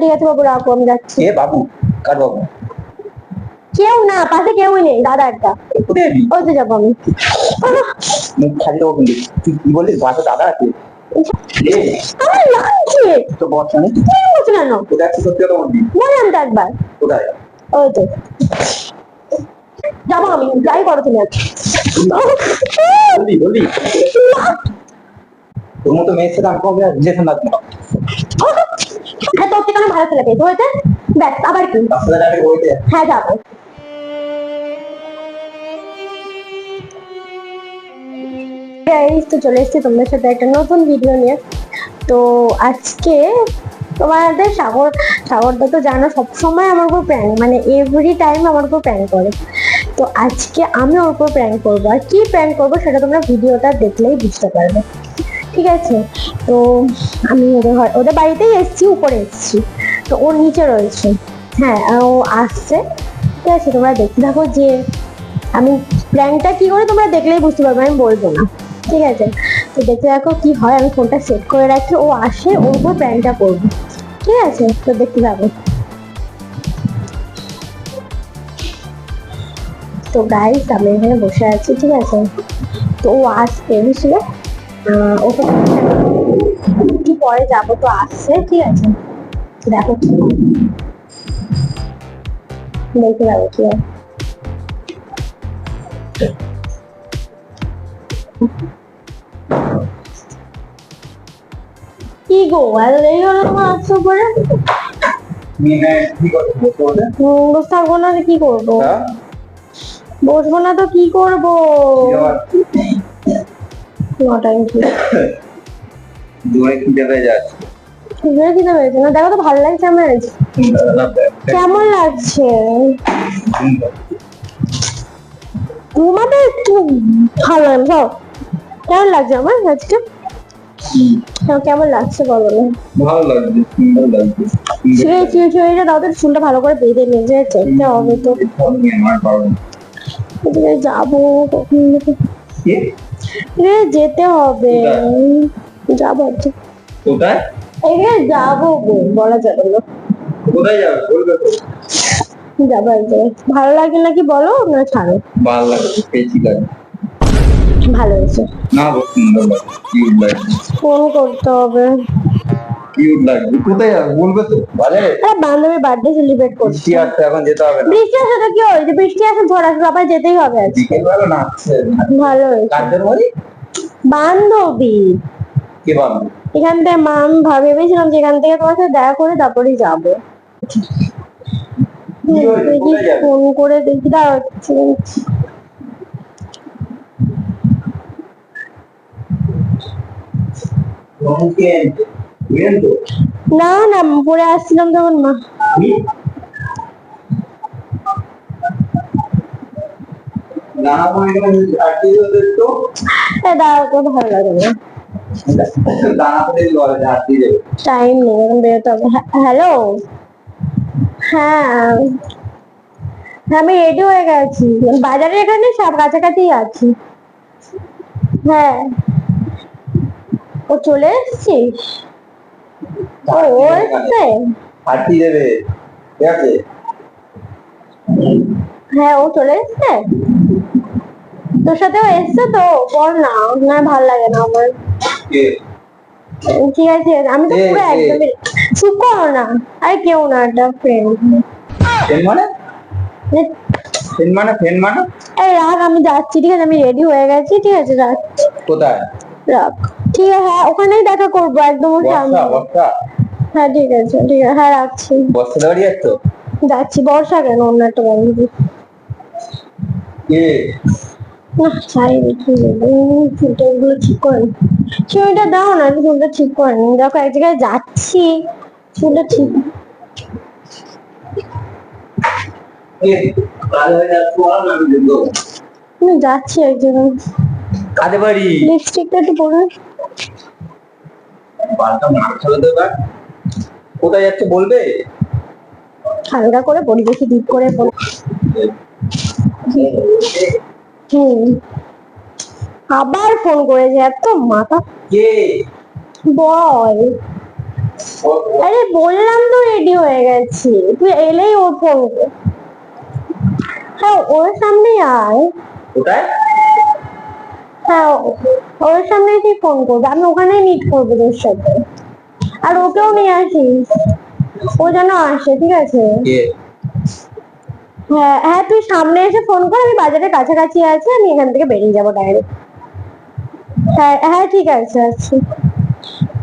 ঠিক আছে বাবু রাখো আমি যাচ্ছি কে বাবু? কার বাবু? কেউ না পাশে কেউই নেই দাদা একটা। ওই তো যাব আমি। মুখ খালি কিন্তু। তুই কি বললি? বাসা দাদা আছে। এ, আমার লাগছে তো বর্ষা নেই কেন বলছো না কোথায় আছে সত্যি কথা বলবি? বললাম তো একবার। কোথায়? ওই তো। যাব আমি যাই করো তুমি। বললি বললি। তোর মতো মেয়ের সাথে আমি কবে না আমি ভালো ছেলে পেয়েছি? হয়েছে ব্যাস আবার কি? হ্যাঁ যাব তো চলে এসেছি তোমাদের সাথে একটা নতুন ভিডিও নিয়ে। তো আজকে তোমাদের সাগর সাগরদা তো জানো সবসময় আমার উপর প্র্যাঙ্ক মানে এভরি টাইম আমার উপর প্র্যাঙ্ক করে। তো আজকে আমি ওর উপর প্র্যাঙ্ক করব। আর কি প্র্যাঙ্ক করব সেটা তোমরা ভিডিওটা দেখলেই বুঝতে পারবে। ঠিক আছে? তো আমি ওদের ওদের বাড়িতেই এসেছি উপরে এসেছি। তো ওর নিচে রয়েছে। হ্যাঁ ও আসছে। ঠিক আছে তোমরা দেখতে থাকো যে আমি প্ল্যানটা কি করে তোমরা দেখলেই বুঝতে পারবে আমি বলব না। ঠিক আছে তো দেখতে দেখো কি হয় আমি ফোনটা সেট করে রাখি ও আসে ওর উপর প্ল্যানটা করব। ঠিক আছে তো দেখতে থাকো। তো গাইস আমি এখানে বসে আছি ঠিক আছে? তো ও আসবে বুঝলে? আহ, ওকে একটু পরে যাব? তো আসছে ঠিক আছে। দেখো। কি কি গো এত দেরি হলো তোমার আসছো না করব? হ্যাঁ? বসবো না তো কি করব? কি নটায় কি দূরে কি দেবে যাচ্ছে খুবই খিদে পেয়েছে না দেখো তো ভালো লাগছে আমার কেমন লাগছে? তোমাদের একটু ভালো লাগে যাও। কেমন লাগছে আমার আজকে? কেমন লাগছে বলো না। ভালো লাগছে সুন্দর লাগছে এটা দাও তো চুলটা ভালো করে বেঁধে মেজে চেকতে হবে তো এদিকে যাব কখন যেতে হবে। যাব আজকে। কোথায়? এখানে যাব বলা যাবে না। কোথায় যাবে? বলবে তো। যাব এক ভালো লাগে নাকি বলো না ছাড়ো? ভালো পেয়েছি লাগে। ভালো হয়েছে। না সুন্দর লাগছে ফোন করতে হবে। কিউট লাগছে কোথায় যাবে? বলবে তো। বাজারে? আরে বান্ধবীর বার্থডে সেলিব্রেট করছি। বৃষ্টি আসছে এখন যেতে হবে না। বৃষ্টি তো কি হয়েছে বৃষ্টি ঝড় আবার যেতেই হবে আজ বিকেল বেলা নাচছে ভালো হয়েছে। কাদের বাড়ি বান্ধবী। কে বাবু এখান থেকে মা আমি ভাব- ভেবেছিলাম যে এখান থেকে তোমার সাথে দেখা করে তারপরেই যাব। দেখি ফোন করে দেখি দাঁড়াচ্ছি না না পরে আসছিলাম তখন মা। তো ভালো লাগে না। টাইম নেই, এখন বেরোতে হবে। হ্যালো? হ্যাঁ হ্যাঁ আমি রেডি হয়ে গেছি। বাজারে এখানে সব কাছাকাছি আছি। হ্যাঁ। ও চলে এসছিস? ও এসছে? আটকে যাবে ঠিক আছে হ্যাঁ ও চলে এসছে? তোর সাথেও এসছে তো? বল না না, ভালো লাগে না আমার। ঠিক আছে আমি তো পুরো। একদমই চুপ করো না। আরে কেউ না একটা ফ্রেন্ড ফ্রেন্ড মানে? ফ্রেন্ড মানে ফ্রেন্ড মানে? এই রাখ আমি যাচ্ছি ঠিক আছে আমি রেডি হয়ে গেছি ঠিক আছে রাখছি কোথায়? রাখ। ঠিক আছে হ্যাঁ ওখানেই দেখা করব একদম সামনে। হ্যাঁ ঠিক আছে ঠিক আছে হ্যাঁ রাখছি। বর্ষা বাড়ি যাচ্ছ? যাচ্ছি বর্ষা কেন অন্য একটা বান্ধবী কে? না চাই দেখি চুলটা ঠিক চুলটা দাও না আমি চুলটা ঠিক করে নি দেখো এক জায়গায় যাচ্ছি চুলটা ঠিক যাচ্ছে এক জায়গায়। বাড়ি? লিপস্টিকটা একটু পরে বালটা মার কোথায় যাচ্ছে বলবে? হালকা করে পরি বেশি ডিপ করে হুম। আবার ফোন করেছে এত মাথা। কে? বল। আরে বললাম তো রেডি হয়ে গেছি। তুই এলেই ও ফোন হ্যাঁ ওর সামনে আয়। কোথায় হ্যাঁ ওর সামনে তুই ফোন করবি। আমি ওখানেই মিট করব তোর সাথে। আর ওকেও নিয়ে আসিস। ও যেন আসে ঠিক আছে? হ্যাঁ হ্যাঁ তুই সামনে এসে ফোন কর আমি বাজারের কাছাকাছি আছি আমি এখান থেকে বেরিয়ে যাব ডাইরেক্ট হ্যাঁ হ্যাঁ ঠিক আছে আচ্ছা।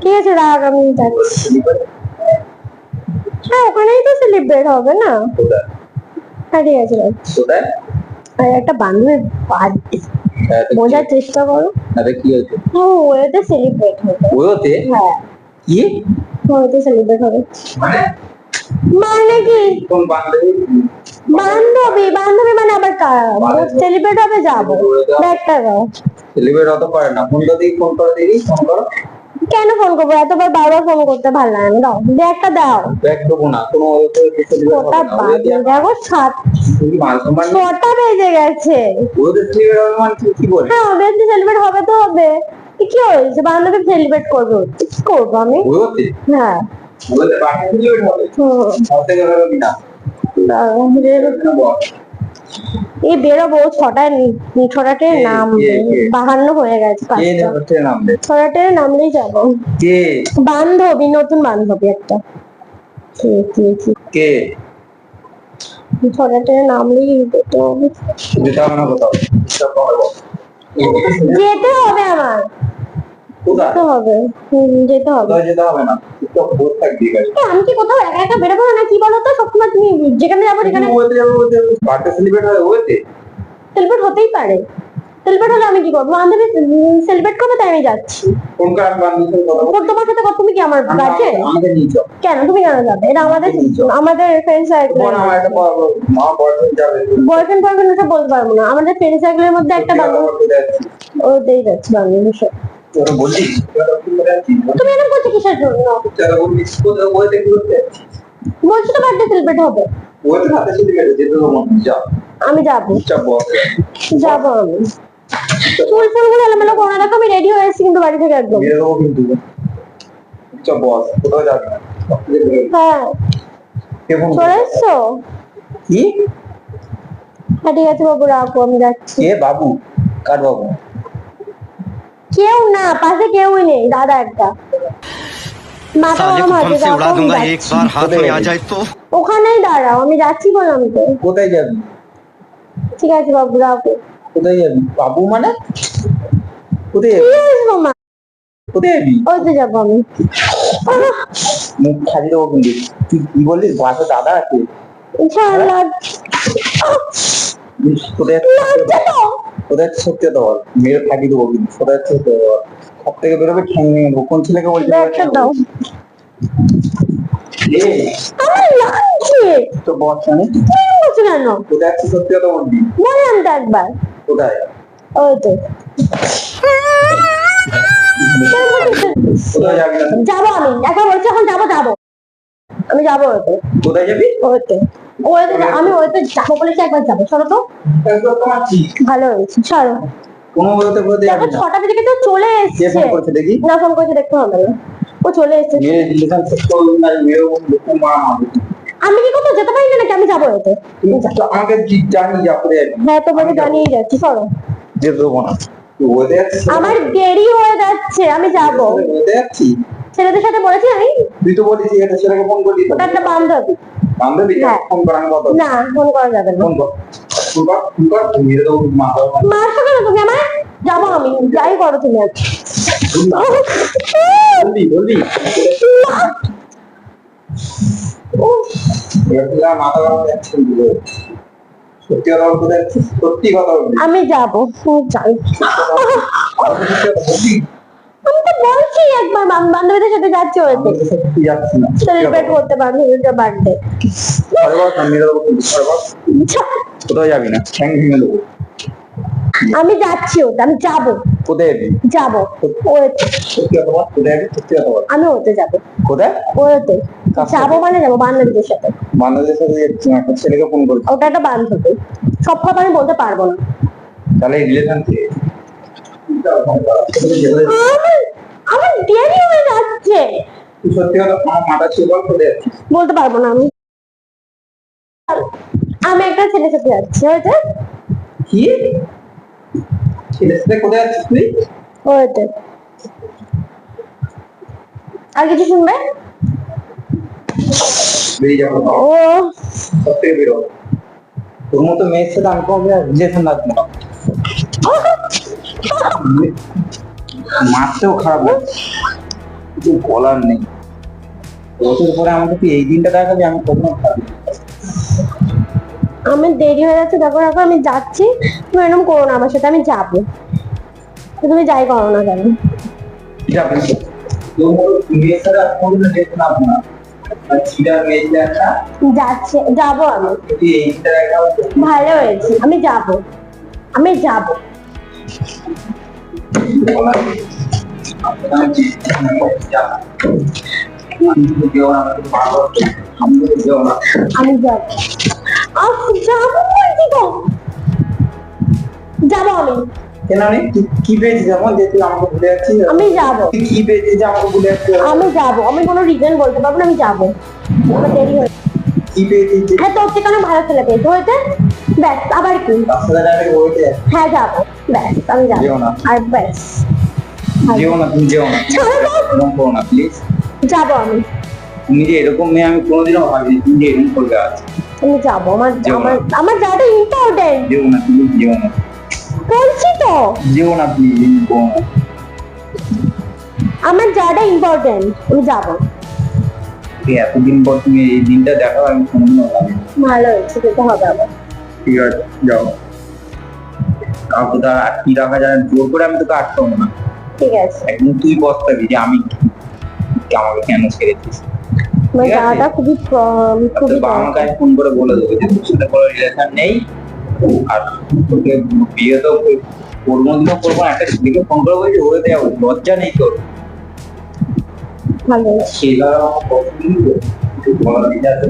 ঠিক আছে রাখ আমি যাচ্ছি। হ্যাঁ ওখানেই তো সেলিব্রেট হবে না? হ্যাঁ ঠিক আছে আর একটা বান্ধবীর বার্থডে। হ্যাঁ, বোঝার চেষ্টা করো। আরে কি হয়েছে? হ্যাঁ ওয়েতে সেলিব্রেট হবে। ওতে হ্যাঁ। কি? ওয়েতে সেলিব্রেট হবে। মানে? মানে কি? কোন বান্ধবী? বান্ধবী বান্ধবী মানে আবার সেলিব্রেট হবে যাব। ব্যাগটা দাও। সেলিব্রেট অত করে না। ফোন দিই ফোন করে দিই ফোন করো। কেন ফোন করব? এতবার বারবার ফোন করতে ভালো লাগে না। দাও ব্যাগটা দাও। ব্যাগ দেবো না। কোনো না। বাজে। দেখো সাত মান ছটা বেজে গেছে। ওদের সেলিব্রেট হবে মানে কি- বলে? হ্যাঁ অবভিয়াসলি সেলিব্রেট হবে তো হবে। কি হয়েছে? বান্ধবী সেলিব্রেট করবে কি করব আমি? হ্যাঁ। ওদের বাকি সেলিব্রেট হবে। হুম, এই বেরোবো ছটায় কে? বাহান্ন হয়ে গেছে ছটাতে নামলেই যাব। বান্ধবী নতুন বান্ধবী একটা। কে নামলেই যেতে হবে। যেতে আমার। যেতে হবে যেতে হবে। যেতে হবে না? তো বোধ থাকবি গাড়ি এ, আমি কি কোথাও একা একা বেরোবো না কি বলো তো সবসময় তুমি যেখানে যাব সেখানে ওতে যাব ওতে বার্থডে সেলিব্রেট হবে ওতে সেলিব্রেট হতেই পারে। সেলিব্রেট হলে আমি কি করব? বান্ধবী সেলিব্রেট করবে তাই আমি যাচ্ছি। কোন কার তোমার সাথে কথা তুমি কি আমার আমাকে- নিয়ে চল। কেন? তুমি কেন যাবে? এটা আমাদের আমাদের ফ্রেন্ড সার্কেল বোন আমার একটা মা বয়ফ্রেন্ড যাবে। বয়ফ্রেন্ড বয়ফ্রেন্ড ওটা বলতে পারব না। আমাদের ফ্রেন্ড সার্কেলের মধ্যে একটা বান্ধবী ওটাই যাচ্ছে বান্ধবীর সাথে। বললি তুমি এরকম করছ কিসের জন্য? বলছো তো বার্থডে সেলিব্রেট হবে। ওতে হাতে সেলিব্রেট যেতে তো মন যা আমি যাব। যাব আমি। চুল ফুলগুলো এলোমেলো করো না। আমি রেডি হয়ে এসেছি কিন্তু বাড়ি থেকে একদম। দেবো কিন্তু বস কোথাও যাবি। হ্যাঁ। চলে এসছো? কি? হ্যাঁ ঠিক আছে বাবু রাখো আমি যাচ্ছি কে? বাবু? কার বাবু? কেউ না পাশে কেউ নেই দাদা একটা। ওখানেই দাঁড়াও আমি যাচ্ছি বললাম তো কোথায় যাবি? ঠিক আছে বাবু রাখো কোথায় যাবি? বাবু মানে? দাদা কোথায় কোথায় মেরে ফাঁকি দেবো কিন্তু কোথায় কথা সব থেকে বেরোবে ঠ্যাং দেবো কোন ছেলেকে আমার লাগছে। তো বস মানে? তুমি এরকম করছ কেন কোথায় যাচ্ছিস কথা বলবি? বললাম তো একবার। কোথায়? ওই তো। যাব আমি। বলছি এখন যাব যাব। আমি যাব ওতে কোথায় যাবি? ওতে আমি যাব বলেছি একবার যাব? সরো তো। ভালো হয়েছে সরো কোনো ওতে কোথায় দেখো ছটা থেকে তো চলে কে ফোন করছে দেখি? না ফোন করছে দেখতে হবে। ও চলে এসছে। মেরে রিলেশন শেষ করব না মেরে লোক মা মারবে আমি কি কোথাও যেতে পারি নাকি? আমি যাব এতে। আমাকে জি- জানি যা হ্যাঁ তোমাকে জানিয়ে যাচ্ছি সরো যেতে দেবো না। আমার দেরি হয়ে যাচ্ছে আমি যাব। ছেলেদের সাথে বলেছি আমি। তুই তো বলিস এটা ছেলেকে ফোন করলি তো। ওটা একটা বান্ধবী। বান্ধবী। ফোন কর আমি না ফোন করা যাবে না। ফোন কর। ফোন কর ফোন কর। তুই মেরে দেবো মা মারছো কেন তুমি আমার যাব আমি যাই করো তুমি আমি যাব যাই সত্যি কথা বলবি আমি তো বলছি একবার বান্ধবীদের সাথে যাচ্ছি ওতে সেলিব্রেট করতে বান্ধবীদের বার্থডে কোথাও যাবি না? ঠ্যাং ভেঙে দেবো। আমি যাচ্ছি ওতে আমি যাব। কোথায় যাবি? আমি ওতে যাব। কোথায়? ওতে যাব মানে যাব বান্ধবীদের সাথে। বান্ধবীদের সাথে যাচ্ছি না ছেলেকে ফোন করছি ওটা একটা বান্ধবী। সব কথা আমি বলতে পারব না। তাহলে রিলেশন থেকে আমার দেরি হয়ে যাচ্ছে। সত্যি কথা আমার মাথা ছিল বল বলতে পারব না আমি। আমি একটা ছেলের সাথে যাচ্ছি হয়েছে? কি? ছেলের সাথে কোথায় যাচ্ছিস তুই? হয়েছে। আর কিছু শুনবে? বেরিয়ে যাব। ও। সব থেকে বেরো। তোর মতো মেয়ের সাথে আমি কোনো রিলেশন রাখব না। মারতেও খারাপ লাগছে কিছু বলার নেই। বছর পরে আমাকে তুই এই দিনটা দেখাবি আমি কখনো খারাপ আমার দেরি হয়ে যাচ্ছে দেখো দেখো আমি যাচ্ছি। তুমি এরকম করো না আমার সাথে আমি যাব। তুমি যাই করো না কেন? যাবি। যাচ্ছে যাব আমি। ভালো হয়েছে আমি যাব। আমি যাব। আমি যাব। আমি। কেন তুই কি পেয়েছিস যেমন যে তুই আমাকে ভুলে যাচ্ছিস আমি যাব। তুই কি পেয়েছিস যে আমাকে ভুলে যাচ্ছিস আমি যাব। আমি কোনো রিজন বলতে পারব না আমি যাব। আমার দেরি হয়ে কি পেয়েছিস হ্যাঁ তোর থেকে অনেক ভালো ছেলে পেয়েছে হয়েছে ব্যাস আবার কি? হ্যাঁ যাব। ব্যাস আমি যাব। আর ব্যাস যেও না তুমি যেও না। এরকম করো না প্লিজ যাব আমি। তুমি যে এরকম মেয়ে আমি কোনোদিনও ভাবিনি তুমি যে এরকম করবে আজ। আমি যাব। আমার। আমার আমার যাওয়াটা ইম্পর্টেন্ট যেও না তুমি যেও না। বলছি তো। যেও না প্লিজ আমার যাওয়াটা ইম্পর্টেন্ট আমি যাব। এতদিন পর তুমি এই দিনটা দেখাও আমি কোনোদিনও ভাবিনি। ভালো হয়েছে যেতে হবে আবার। ঠিক আছে যাও। কাউকে তো আটকি রাখা যায় জোর করে আমি তোকে আটকাবো না। ঠিক আছে। একদম তুই বসতাবি যে আমি আমাকে কেন আছে। খুবই তোর খুবই বাবা ফোন করে বলে দেবো যে তোর সাথে কোনো রিলেশন নেই। আর তোকে বিয়ে তো কোনোদিনও করব না একটা ছেলেকে ফোন করে বলছি ওরে দেওয়া লজ্জা নেই তোর। ভালো। দিতে আসতে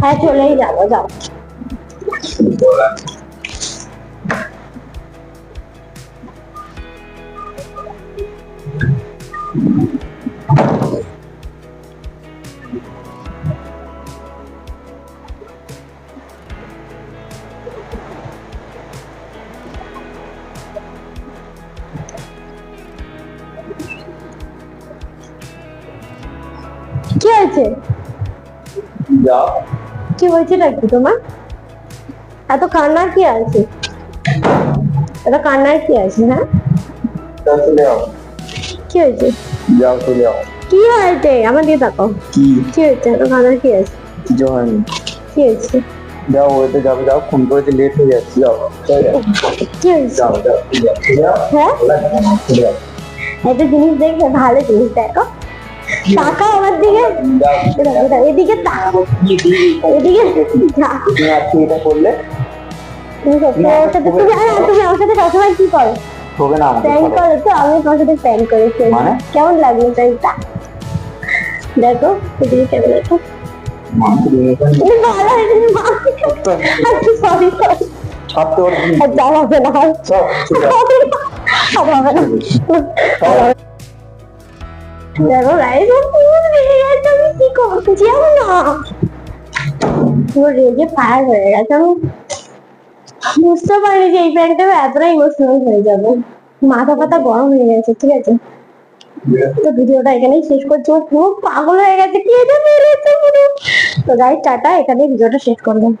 হ্যাঁ চলেই যাব যাও কি হয়েছে? কি হয়েছে নাকি তোমার? এত কান্নার কি আছে? এত কান্নার কি আছে হ্যাঁ? কি হয়েছে? যাও চলে যাও। কি হয়েছে? আমার দিয়ে তাকো কি? কি হয়েছে? এত কান্নার কি আছে কিছু হয়নি। কি হয়েছে? যাও ওইতে যাবে যাও ফোন করেছে লেট হয়ে যাচ্ছে যাও কি হয়েছে? যাও যাও হ্যাঁ? একটা জিনিস দেখবে ভালো জিনিস দেখো। তাকাও আমার দিকে। এদিকে তাকাও এদিকে এটা করলে? তুমি সবসময় ওর সাথে তুমি আমার সাথে সবসময় কি করো? হবে না আমাদের প্র্যাঙ্ক করো তো আমি তোমার সাথে প্র্যাঙ্ক করেছি। মানে? কেমন লাগল প্র্যাঙ্কটা দেখো এদিকে কেমন ভালো হয়েছে আচ্ছা দেখো আমি কি যাব না। পুরো রেগে ফায়ার হয়ে গেছে। আমি বুঝতে পারি যে এই প্যান্টটা এতটাই ইমোশনাল হয়ে যাবে মাথা পাতা গরম হয়ে গেছে ঠিক আছে তো ভিডিওটা এখানেই শেষ করছি পুরো পাগল হয়ে গেছে কি এটা মেরেছে তো গাইস টাটা এখানে ভিডিওটা শেষ করলাম।